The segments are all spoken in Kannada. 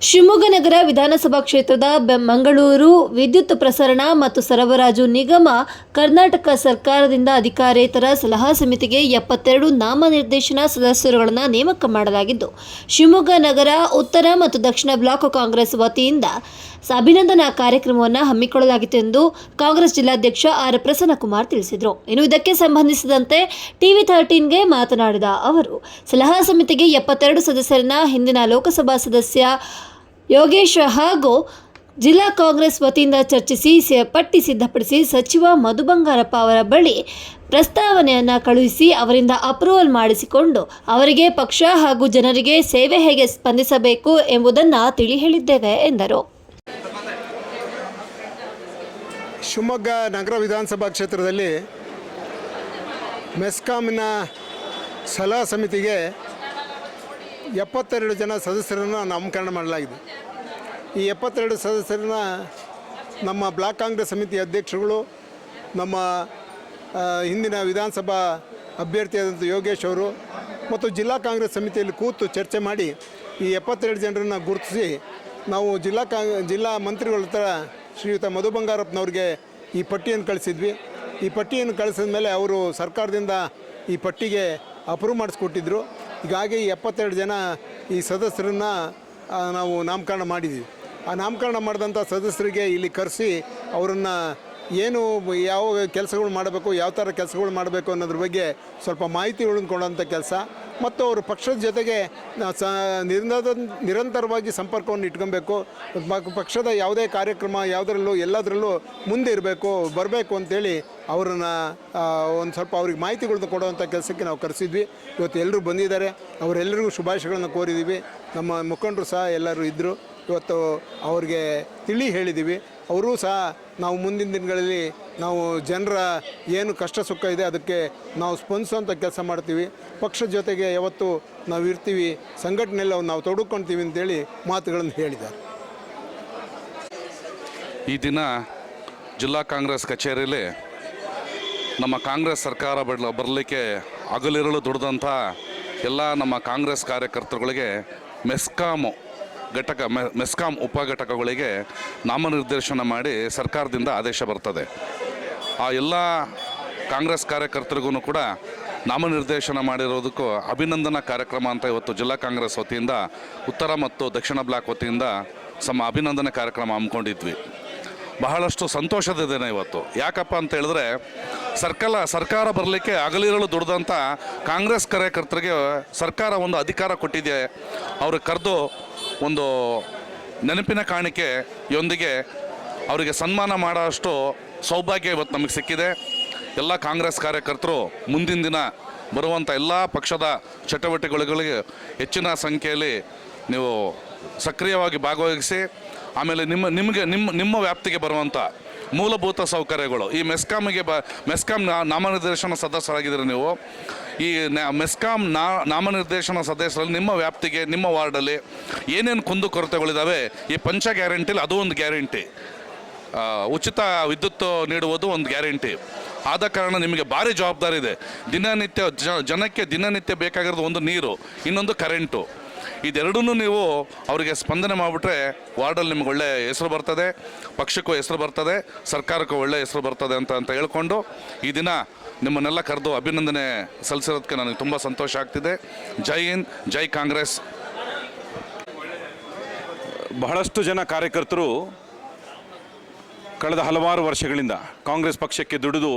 ಶಿವಮೊಗ್ಗ ನಗರ ವಿಧಾನಸಭಾ ಕ್ಷೇತ್ರದ ಬೆ- ಮಂಗಳೂರು ವಿದ್ಯುತ್ ಪ್ರಸರಣ ಮತ್ತು ಸರಬರಾಜು ನಿಗಮ ಕರ್ನಾಟಕ ಸರ್ಕಾರದಿಂದ ಅಧಿಕಾರೇತರ ಸಲಹಾ ಸಮಿತಿಗೆ ಎಪ್ಪತ್ತೆರಡು ನಾಮನಿರ್ದೇಶನ ಸದಸ್ಯರುಗಳನ್ನು ನೇಮಕ ಮಾಡಲಾಗಿದ್ದು, ಶಿವಮೊಗ್ಗ ನಗರ ಉತ್ತರ ಮತ್ತು ದಕ್ಷಿಣ ಬ್ಲಾಕ್ ಕಾಂಗ್ರೆಸ್ ವತಿಯಿಂದ ಅಭಿನಂದನಾ ಕಾರ್ಯಕ್ರಮವನ್ನು ಹಮ್ಮಿಕೊಳ್ಳಲಾಗಿತ್ತು ಎಂದು ಕಾಂಗ್ರೆಸ್ ಜಿಲ್ಲಾಧ್ಯಕ್ಷ ಆರ್ ಪ್ರಸನ್ನಕುಮಾರ್ ತಿಳಿಸಿದರು. ಇನ್ನು ಇದಕ್ಕೆ ಸಂಬಂಧಿಸಿದಂತೆ ಟಿವಿ ಥರ್ಟೀನ್ಗೆ ಮಾತನಾಡಿದ ಅವರು, ಸಲಹಾ ಸಮಿತಿಗೆ ಎಪ್ಪತ್ತೆರಡು ಸದಸ್ಯರನ್ನ ಹಿಂದಿನ ಲೋಕಸಭಾ ಸದಸ್ಯ ಯೋಗೇಶ್ ಹಾಗೂ ಜಿಲ್ಲಾ ಕಾಂಗ್ರೆಸ್ ವತಿಯಿಂದ ಚರ್ಚಿಸಿ ಪಟ್ಟಿ ಸಿದ್ಧಪಡಿಸಿ ಸಚಿವ ಮಧು ಬಂಗಾರಪ್ಪ ಅವರ ಬಳಿ ಪ್ರಸ್ತಾವನೆಯನ್ನು ಕಳುಹಿಸಿ ಅವರಿಂದ ಅಪ್ರೂವಲ್ ಮಾಡಿಸಿಕೊಂಡು ಅವರಿಗೆ ಪಕ್ಷ ಹಾಗೂ ಜನರಿಗೆ ಸೇವೆ ಹೇಗೆ ಸ್ಪಂದಿಸಬೇಕು ಎಂಬುದನ್ನು ತಿಳಿ ಹೇಳಿದ್ದೇವೆ ಎಂದರು. ಶಿವಮೊಗ್ಗ ನಗರ ವಿಧಾನಸಭಾ ಕ್ಷೇತ್ರದಲ್ಲಿ ಮೆಸ್ಕಾಮಿನ ಸಲಹಾ ಸಮಿತಿಗೆ ಎಪ್ಪತ್ತೆರಡು ಜನ ಸದಸ್ಯರನ್ನು ನಾಮಕರಣ ಮಾಡಲಾಗಿದೆ. ಈ ಎಪ್ಪತ್ತೆರಡು ಸದಸ್ಯರನ್ನ ನಮ್ಮ ಬ್ಲಾಕ್ ಕಾಂಗ್ರೆಸ್ ಸಮಿತಿ ಅಧ್ಯಕ್ಷರುಗಳು, ನಮ್ಮ ಹಿಂದಿನ ವಿಧಾನಸಭಾ ಅಭ್ಯರ್ಥಿಯಾದಂಥ ಯೋಗೇಶ್ ಅವರು ಮತ್ತು ಜಿಲ್ಲಾ ಕಾಂಗ್ರೆಸ್ ಸಮಿತಿಯಲ್ಲಿ ಕೂತು ಚರ್ಚೆ ಮಾಡಿ ಈ ಎಪ್ಪತ್ತೆರಡು ಜನರನ್ನು ಗುರುತಿಸಿ ನಾವು ಜಿಲ್ಲಾ ಕಾಂಗ್ ಜಿಲ್ಲಾ ಮಂತ್ರಿಗಳ ಹತ್ರ ಶ್ರೀಯುತ ಮಧು ಬಂಗಾರಪ್ಪನವ್ರಿಗೆ ಈ ಪಟ್ಟಿಯನ್ನು ಕಳಿಸಿದ್ವಿ. ಈ ಪಟ್ಟಿಯನ್ನು ಕಳಿಸಿದ ಮೇಲೆ ಅವರು ಸರ್ಕಾರದಿಂದ ಈ ಪಟ್ಟಿಗೆ ಅಪ್ರೂವ್ ಮಾಡಿಸ್ಕೊಟ್ಟಿದ್ರು. ಹೀಗಾಗಿ ಎಪ್ಪತ್ತೆರಡು ಜನ ಈ ಸದಸ್ಯರನ್ನು ನಾವು ನಾಮಕರಣ ಮಾಡಿದ್ವಿ. ಆ ನಾಮಕರಣ ಮಾಡಿದಂಥ ಸದಸ್ಯರಿಗೆ ಇಲ್ಲಿ ಕರೆಸಿ ಅವರನ್ನು ಏನು ಯಾವ ಕೆಲಸಗಳು ಮಾಡಬೇಕು, ಯಾವ ಥರ ಕೆಲಸಗಳು ಮಾಡಬೇಕು ಅನ್ನೋದ್ರ ಬಗ್ಗೆ ಸ್ವಲ್ಪ ಮಾಹಿತಿ ಉಳಿದುಕೊಳ್ಳೋಂಥ ಕೆಲಸ. ಮತ್ತು ಅವರು ಪಕ್ಷದ ಜೊತೆಗೆ ಸ ನಿರಂತರ ನಿರಂತರವಾಗಿ ಸಂಪರ್ಕವನ್ನು ಇಟ್ಕೊಬೇಕು. ಪಕ್ಷದ ಯಾವುದೇ ಕಾರ್ಯಕ್ರಮ ಯಾವುದರಲ್ಲೂ ಎಲ್ಲದರಲ್ಲೂ ಮುಂದೆ ಇರಬೇಕು, ಬರಬೇಕು ಅಂತೇಳಿ ಅವರನ್ನು ಒಂದು ಸ್ವಲ್ಪ ಅವ್ರಿಗೆ ಮಾಹಿತಿಗಳನ್ನ ಕೊಡುವಂಥ ಕೆಲಸಕ್ಕೆ ನಾವು ಕರೆಸಿದ್ವಿ. ಇವತ್ತು ಎಲ್ಲರೂ ಬಂದಿದ್ದಾರೆ. ಅವರೆಲ್ಲರಿಗೂ ಶುಭಾಶಯಗಳನ್ನು ಕೋರಿದ್ದೀವಿ. ನಮ್ಮ ಮುಖಂಡರು ಸಹ ಎಲ್ಲರೂ ಇದ್ದರು ಇವತ್ತು ಅವ್ರಿಗೆ ತಿಳಿ ಹೇಳಿದ್ದೀವಿ. ಅವರೂ ಸಹ ನಾವು ಮುಂದಿನ ದಿನಗಳಲ್ಲಿ ನಾವು ಜನರ ಏನು ಕಷ್ಟ ಸುಖ ಇದೆ ಅದಕ್ಕೆ ನಾವು ಸ್ಪಂದಿಸುವಂಥ ಕೆಲಸ ಮಾಡ್ತೀವಿ. ಪಕ್ಷದ ಜೊತೆಗೆ ಯಾವತ್ತು ನಾವು ಇರ್ತೀವಿ. ಸಂಘಟನೆಯಲ್ಲಿ ನಾವು ತೊಡಕೊಂತೀವಿ ಅಂತೇಳಿ ಮಾತುಗಳನ್ನು ಹೇಳಿದ್ದಾರೆ. ಈ ದಿನ ಜಿಲ್ಲಾ ಕಾಂಗ್ರೆಸ್ ಕಚೇರಿಯಲ್ಲಿ ನಮ್ಮ ಕಾಂಗ್ರೆಸ್ ಸರ್ಕಾರ ಬಡ ಬರಲಿಕ್ಕೆ ಹಗಲಿರಲು ದುಡಿದಂಥ ಎಲ್ಲ ನಮ್ಮ ಕಾಂಗ್ರೆಸ್ ಕಾರ್ಯಕರ್ತರುಗಳಿಗೆ ಮೆಸ್ಕಾಮು ಘಟಕ ಮೆಸ್ಕಾಂ ಉಪ ಘಟಕಗಳಿಗೆ ನಾಮನಿರ್ದೇಶನ ಮಾಡಿ ಸರ್ಕಾರದಿಂದ ಆದೇಶ ಬರ್ತದೆ. ಆ ಎಲ್ಲ ಕಾಂಗ್ರೆಸ್ ಕಾರ್ಯಕರ್ತರಿಗೂ ಕೂಡ ನಾಮನಿರ್ದೇಶನ ಮಾಡಿರೋದಕ್ಕೂ ಅಭಿನಂದನಾ ಕಾರ್ಯಕ್ರಮ ಅಂತ ಇವತ್ತು ಜಿಲ್ಲಾ ಕಾಂಗ್ರೆಸ್ ವತಿಯಿಂದ, ಉತ್ತರ ಮತ್ತು ದಕ್ಷಿಣ ಬ್ಲಾಕ್ ವತಿಯಿಂದ ಸಮ ಅಭಿನಂದನೆ ಕಾರ್ಯಕ್ರಮ ಹಮ್ಮಿಕೊಂಡಿದ್ವಿ. ಬಹಳಷ್ಟು ಸಂತೋಷದ ದಿನ ಇವತ್ತು. ಯಾಕಪ್ಪ ಅಂತ ಹೇಳಿದ್ರೆ, ಸರ್ಕಲ, ಸರ್ಕಾರ ಬರಲಿಕ್ಕೆ ಅಗಲಿರಲು ದುಡ್ದಂಥ ಕಾಂಗ್ರೆಸ್ ಕಾರ್ಯಕರ್ತರಿಗೆ ಸರ್ಕಾರ ಒಂದು ಅಧಿಕಾರ ಕೊಟ್ಟಿದೆ. ಅವ್ರಿಗೆ ಕರೆದು ಒಂದು ನೆನಪಿನ ಕಾಣಿಕೆಯೊಂದಿಗೆ ಅವರಿಗೆ ಸನ್ಮಾನ ಮಾಡೋಷ್ಟು ಸೌಭಾಗ್ಯ ಇವತ್ತು ನಮಗೆ ಸಿಕ್ಕಿದೆ. ಎಲ್ಲ ಕಾಂಗ್ರೆಸ್ ಕಾರ್ಯಕರ್ತರು ಮುಂದಿನ ದಿನ ಬರುವಂಥ ಎಲ್ಲ ಪಕ್ಷದ ಚಟುವಟಿಕೆಗಳಿಗೆ ಹೆಚ್ಚಿನ ಸಂಖ್ಯೆಯಲ್ಲಿ ನೀವು ಸಕ್ರಿಯವಾಗಿ ಭಾಗವಹಿಸಿ, ಆಮೇಲೆ ನಿಮ್ಮ, ನಿಮಗೆ, ನಿಮ್ಮ ನಿಮ್ಮ ವ್ಯಾಪ್ತಿಗೆ ಬರುವಂಥ ಮೂಲಭೂತ ಸೌಕರ್ಯಗಳು. ಈ ಮೆಸ್ಕಾಮ್ಗೆ ಬ, ಮೆಸ್ಕಾಂ ನಾಮನಿರ್ದೇಶನ ಸದಸ್ಯರಾಗಿದ್ದೀರಿ ನೀವು. ಈ ಮೆಸ್ಕಾಂ ನಾ, ನಾಮನಿರ್ದೇಶನ ಸದಸ್ಯರಲ್ಲಿ ನಿಮ್ಮ ವ್ಯಾಪ್ತಿಗೆ, ನಿಮ್ಮ ವಾರ್ಡಲ್ಲಿ ಏನೇನು ಕುಂದುಕೊರತೆಗಳಿದ್ದಾವೆ ಈ ಪಂಚ ಗ್ಯಾರಂಟಿಲಿ ಅದು ಒಂದು ಗ್ಯಾರಂಟಿ. ಉಚಿತ ವಿದ್ಯುತ್ ನೀಡುವುದು ಒಂದು ಗ್ಯಾರಂಟಿ. ಆದ ಕಾರಣ ನಿಮಗೆ ಭಾರಿ ಜವಾಬ್ದಾರಿ ಇದೆ. ದಿನನಿತ್ಯ ಜನಕ್ಕೆ ದಿನನಿತ್ಯ ಬೇಕಾಗಿರೋದು ಒಂದು ನೀರು, ಇನ್ನೊಂದು ಕರೆಂಟು. ಇದೆರಡೂ ನೀವು ಅವರಿಗೆ ಸ್ಪಂದನೆ ಮಾಡಿಬಿಟ್ರೆ ವಾರ್ಡಲ್ಲಿ ನಿಮ್ಗೆ ಒಳ್ಳೆ ಹೆಸರು ಬರ್ತದೆ, ಪಕ್ಷಕ್ಕೂ ಹೆಸರು ಬರ್ತದೆ, ಸರ್ಕಾರಕ್ಕೂ ಒಳ್ಳೆ ಹೆಸರು ಬರ್ತದೆ ಅಂತ ಅಂತ ಹೇಳ್ಕೊಂಡು ಈ ದಿನ ನಿಮ್ಮನ್ನೆಲ್ಲ ಕರೆದು ಅಭಿನಂದನೆ ಸಲ್ಲಿಸಿರೋದಕ್ಕೆ ನನಗೆ ತುಂಬ ಸಂತೋಷ ಆಗ್ತಿದೆ. ಜೈ ಹಿಂದ್, ಜೈ ಕಾಂಗ್ರೆಸ್. ಬಹಳಷ್ಟು ಜನ ಕಾರ್ಯಕರ್ತರು ಕಳೆದ ಹಲವಾರು ವರ್ಷಗಳಿಂದ ಕಾಂಗ್ರೆಸ್ ಪಕ್ಷಕ್ಕೆ ದುಡಿದು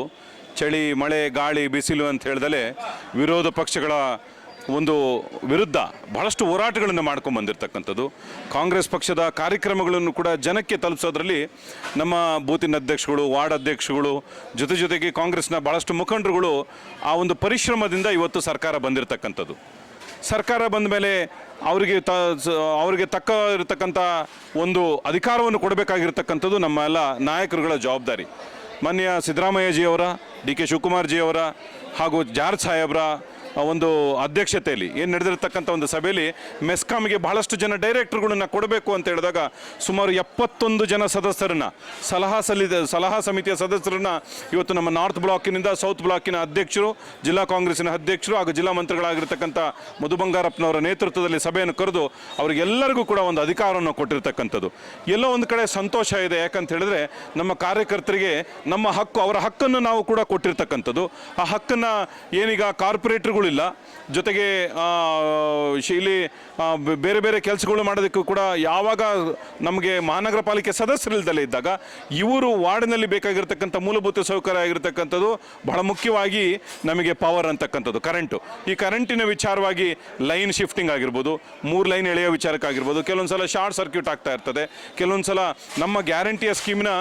ಚಳಿ, ಮಳೆ, ಗಾಳಿ, ಬಿಸಿಲು ಅಂತ ಹೇಳ್ದಲೇ ವಿರೋಧ ಪಕ್ಷಗಳ ಒಂದು ವಿರುದ್ಧ ಬಹಳಷ್ಟು ಹೋರಾಟಗಳನ್ನು ಮಾಡ್ಕೊಂಡು ಬಂದಿರತಕ್ಕಂಥದ್ದು. ಕಾಂಗ್ರೆಸ್ ಪಕ್ಷದ ಕಾರ್ಯಕ್ರಮಗಳನ್ನು ಕೂಡ ಜನಕ್ಕೆ ತಲುಪಿಸೋದ್ರಲ್ಲಿ ನಮ್ಮ ಬೂತಿನ ಅಧ್ಯಕ್ಷಗಳು, ವಾರ್ಡ್ ಅಧ್ಯಕ್ಷಗಳು, ಜೊತೆ ಜೊತೆಗೆ ಕಾಂಗ್ರೆಸ್ನ ಭಾಳಷ್ಟು ಮುಖಂಡರುಗಳು ಆ ಒಂದು ಪರಿಶ್ರಮದಿಂದ ಇವತ್ತು ಸರ್ಕಾರ ಬಂದಿರತಕ್ಕಂಥದ್ದು. ಸರ್ಕಾರ ಬಂದ ಮೇಲೆ ಅವರಿಗೆ ತ ಅವರಿಗೆ ತಕ್ಕ ಇರತಕ್ಕಂಥ ಒಂದು ಅಧಿಕಾರವನ್ನು ಕೊಡಬೇಕಾಗಿರ್ತಕ್ಕಂಥದ್ದು ನಮ್ಮ ಎಲ್ಲ ನಾಯಕರುಗಳ ಜವಾಬ್ದಾರಿ. ಮಾನ್ಯ ಸಿದ್ದರಾಮಯ್ಯಜಿಯವರ ಡಿ ಕೆ ಶಿವಕುಮಾರ್ಜಿಯವರ ಹಾಗೂ ಜಾರ್ಜ್ ಸಾಹೇಬ್ರ ಒಂದು ಅಧ್ಯಕ್ಷತೆಯಲ್ಲಿ, ಏನು ನಡೆದಿರತಕ್ಕಂಥ ಒಂದು ಸಭೆಯಲ್ಲಿ ಮೆಸ್ಕಾಮ್ಗೆ ಬಹಳಷ್ಟು ಜನ ಡೈರೆಕ್ಟರ್ಗಳನ್ನ ಕೊಡಬೇಕು ಅಂತ ಹೇಳಿದಾಗ ಸುಮಾರು ಎಪ್ಪತ್ತೊಂದು ಜನ ಸದಸ್ಯರನ್ನು, ಸಲಹಾ ಸಲ್ಲಿದ ಸಲಹಾ ಸಮಿತಿಯ ಸದಸ್ಯರನ್ನು ಇವತ್ತು ನಮ್ಮ ನಾರ್ತ್ ಬ್ಲಾಕಿನಿಂದ, ಸೌತ್ ಬ್ಲಾಕಿನ ಅಧ್ಯಕ್ಷರು, ಜಿಲ್ಲಾ ಕಾಂಗ್ರೆಸ್ಸಿನ ಅಧ್ಯಕ್ಷರು ಹಾಗೂ ಜಿಲ್ಲಾ ಮಂತ್ರಿಗಳಾಗಿರ್ತಕ್ಕಂಥ ಮಧು ಬಂಗಾರಪ್ಪನವರ ನೇತೃತ್ವದಲ್ಲಿ ಸಭೆಯನ್ನು ಕರೆದು ಅವರಿಗೆಲ್ಲರಿಗೂ ಕೂಡ ಒಂದು ಅಧಿಕಾರವನ್ನು ಕೊಟ್ಟಿರ್ತಕ್ಕಂಥದ್ದು. ಎಲ್ಲೋ ಒಂದು ಕಡೆ ಸಂತೋಷ ಇದೆ. ಯಾಕಂತ ಹೇಳಿದ್ರೆ ನಮ್ಮ ಕಾರ್ಯಕರ್ತರಿಗೆ ನಮ್ಮ ಹಕ್ಕು, ಅವರ ಹಕ್ಕನ್ನು ನಾವು ಕೂಡ ಕೊಟ್ಟಿರ್ತಕ್ಕಂಥದ್ದು. ಆ ಹಕ್ಕನ್ನು ಏನೀಗ ಕಾರ್ಪೊರೇಟರ್ಗಳಿಲ್ಲ ಜೊತೆಗೆ ಇಲ್ಲಿ ಬೇರೆ ಬೇರೆ ಕೆಲಸಗಳು ಮಾಡೋದಕ್ಕೂ ಕೂಡ ಯಾವಾಗ ನಮಗೆ ಮಹಾನಗರ ಪಾಲಿಕೆ ಸದಸ್ಯರಿಲ್ದಲೇ ಇದ್ದಾಗ ಇವರು ವಾರ್ಡ್ನಲ್ಲಿ ಬೇಕಾಗಿರ್ತಕ್ಕಂಥ ಮೂಲಭೂತ ಸೌಕರ್ಯ ಆಗಿರ್ತಕ್ಕಂಥದ್ದು ಬಹಳ ಮುಖ್ಯವಾಗಿ ನಮಗೆ ಪವರ್ ಅಂತಕ್ಕಂಥದ್ದು ಕರೆಂಟು ಈ ಕರೆಂಟಿನ ವಿಚಾರವಾಗಿ ಲೈನ್ ಶಿಫ್ಟಿಂಗ್ ಆಗಿರ್ಬೋದು, ಮೂರು ಲೈನ್ ಎಳೆಯೋ ವಿಚಾರಕ್ಕಾಗಿರ್ಬೋದು ಕೆಲವೊಂದು ಸಲ ಶಾರ್ಟ್ ಸರ್ಕ್ಯೂಟ್ ಆಗ್ತಾ ಇರ್ತದೆ. ಕೆಲವೊಂದು ಸಲ ನಮ್ಮ ಗ್ಯಾರಂಟಿಯ ಸ್ಕೀಮ್ನ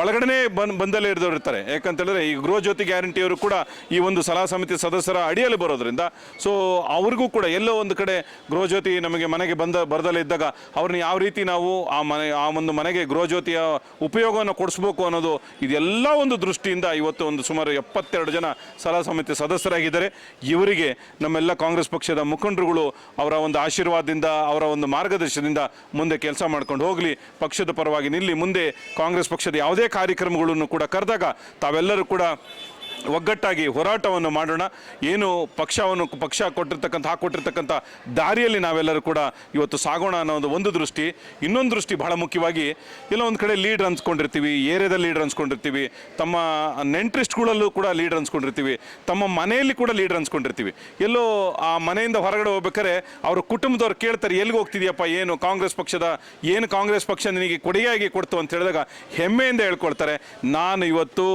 ಒಳಗಡೆ ಬಂದ್, ಬಂದಲ್ಲೇ ಹಿಡಿದವ್ರು ಇರ್ತಾರೆ ಯಾಕಂತ ಹೇಳಿದ್ರೆ ಈ ಗೃಹ ಜ್ಯೋತಿ ಗ್ಯಾರಂಟಿಯವರು ಕೂಡ ಈ ಒಂದು ಸಲಹಾ ಸಮಿತಿ ಸದಸ್ಯರ ಅಡಿಯಲ್ಲಿ ಬರೋದ್ರಿಂದ. ಸೊ ಅವ್ರಿಗೂ ಕೂಡ ಎಲ್ಲೋ ಒಂದು ಕಡೆ ಗೃಹಜ್ಯೋತಿ ನಮಗೆ ಮನೆಗೆ ಬಂದ ಬರದಲ್ಲೇ ಇದ್ದಾಗ ಅವ್ರನ್ನ ಯಾವ ರೀತಿ ನಾವು ಆ ಮನೆ, ಆ ಒಂದು ಮನೆಗೆ ಗೃಹಜ್ಯೋತಿಯ ಉಪಯೋಗವನ್ನು ಕೊಡಿಸ್ಬೇಕು ಅನ್ನೋದು ಇದೆಲ್ಲ ಒಂದು ದೃಷ್ಟಿಯಿಂದ ಇವತ್ತು ಒಂದು ಸುಮಾರು ಎಪ್ಪತ್ತೆರಡು ಜನ ಸಲಹಾ ಸಮಿತಿ ಸದಸ್ಯರಾಗಿದ್ದಾರೆ. ಇವರಿಗೆ ನಮ್ಮೆಲ್ಲ ಕಾಂಗ್ರೆಸ್ ಪಕ್ಷದ ಮುಖಂಡರುಗಳು ಅವರ ಒಂದು ಆಶೀರ್ವಾದದಿಂದ, ಅವರ ಒಂದು ಮಾರ್ಗದರ್ಶನದಿಂದ ಮುಂದೆ ಕೆಲಸ ಮಾಡ್ಕೊಂಡು ಹೋಗಲಿ, ಪಕ್ಷದ ಪರವಾಗಿ ನಿಲ್ಲಿ ಮುಂದೆ ಕಾಂಗ್ರೆಸ್ ಪಕ್ಷದ ಯಾವುದೇ ಕಾರ್ಯಕ್ರಮಗಳನ್ನು ಕೂಡ ಕರೆದಾಗ ತಾವೆಲ್ಲರೂ ಕೂಡ ಒಗ್ಗಟ್ಟಾಗಿ ಹೋರಾಟವನ್ನು ಮಾಡೋಣ. ಏನು ಪಕ್ಷವನ್ನು ಪಕ್ಷ ಕೊಟ್ಟಿರ್ತಕ್ಕಂಥ ಹಾಕೊಟ್ಟಿರ್ತಕ್ಕಂಥ ದಾರಿಯಲ್ಲಿ ನಾವೆಲ್ಲರೂ ಕೂಡ ಇವತ್ತು ಸಾಗೋಣ ಅನ್ನೋದು ಒಂದು ದೃಷ್ಟಿ. ಇನ್ನೊಂದು ದೃಷ್ಟಿ ಬಹಳ ಮುಖ್ಯವಾಗಿ ಎಲ್ಲ ಒಂದು ಕಡೆ ಲೀಡರ್ ಅನ್ಸ್ಕೊಂಡಿರ್ತೀವಿ, ಏರಿಯಾದಲ್ಲಿ ಲೀಡರ್ ಅನ್ಸ್ಕೊಂಡಿರ್ತೀವಿ, ತಮ್ಮ ನೆಂಟ್ರಿಸ್ಟ್ಗಳಲ್ಲೂ ಕೂಡ ಲೀಡರ್ ಅನ್ಸ್ಕೊಂಡಿರ್ತೀವಿ, ತಮ್ಮ ಮನೆಯಲ್ಲಿ ಕೂಡ ಲೀಡರ್ ಅನ್ಸ್ಕೊಂಡಿರ್ತೀವಿ. ಎಲ್ಲೋ ಆ ಮನೆಯಿಂದ ಹೊರಗಡೆ ಹೋಗ್ಬೇಕಾದ್ರೆ ಅವ್ರ ಕುಟುಂಬದವ್ರು ಕೇಳ್ತಾರೆ, ಎಲ್ಲಿಗೆ ಹೋಗ್ತಿದ್ಯಪ್ಪ, ಏನು ಕಾಂಗ್ರೆಸ್ ಪಕ್ಷದ, ಏನು ಕಾಂಗ್ರೆಸ್ ಪಕ್ಷ ನಿನಗೆ ಕೊಡುಗೆಯಾಗಿ ಕೊಡ್ತು ಅಂತ ಹೇಳಿದಾಗ ಹೆಮ್ಮೆಯಿಂದ ಹೇಳ್ಕೊಳ್ತಾರೆ. ನಾನು ಇವತ್ತು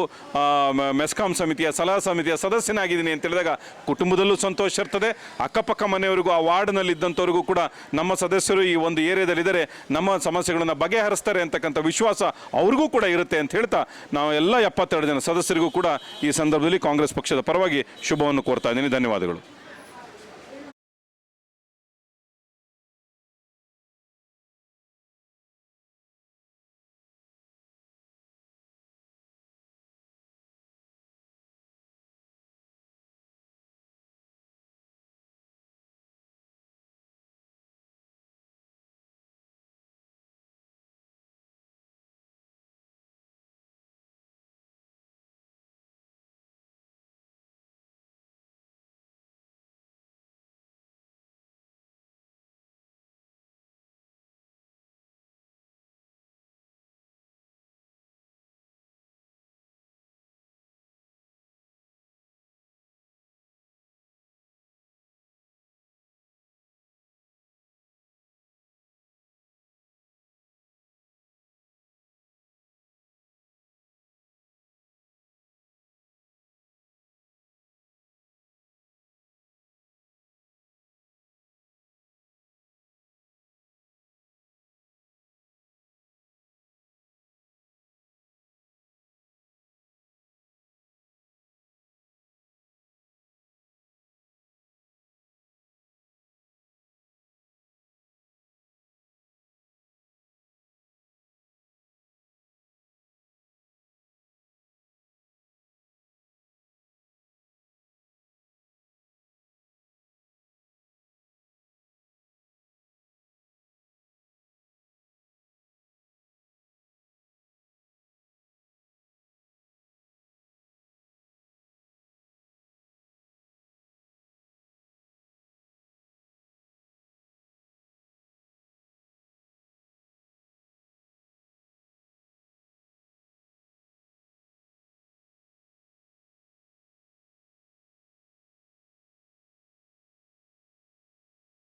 ಮೆಸ್ಕಾಂ ಮೆಸ್ಕಾಂ ಸಮಿತಿಯ ಸಲಹಾ ಸಮಿತಿಯ ಸದಸ್ಯನಾಗಿದ್ದೀನಿ ಅಂತ ಹೇಳಿದಾಗ ಕುಟುಂಬದಲ್ಲೂ ಸಂತೋಷ ಇರ್ತದೆ. ಅಕ್ಕಪಕ್ಕ ಮನೆಯವರಿಗೂ ಆ ವಾರ್ಡ್ನಲ್ಲಿ ಇದ್ದಂಥವ್ರಿಗೂ ಕೂಡ ನಮ್ಮ ಸದಸ್ಯರು ಈ ಒಂದು ಏರಿಯಾದಲ್ಲಿದ್ದರೆ. ನಮ್ಮ ಸಮಸ್ಯೆಗಳನ್ನು ಬಗೆಹರಿಸ್ತಾರೆ ಅಂತಕ್ಕಂಥ ವಿಶ್ವಾಸ ಅವ್ರಿಗೂ ಕೂಡ ಇರುತ್ತೆ ಅಂತ ಹೇಳ್ತಾ ನಾವು ಎಲ್ಲ ಎಪ್ಪತ್ತೆರಡು ಜನ ಸದಸ್ಯರಿಗೂ ಕೂಡ ಈ ಸಂದರ್ಭದಲ್ಲಿ ಕಾಂಗ್ರೆಸ್ ಪಕ್ಷದ ಪರವಾಗಿ ಶುಭವನ್ನು ಕೋರ್ತಾ ಇದ್ದೀನಿ. ಧನ್ಯವಾದಗಳು.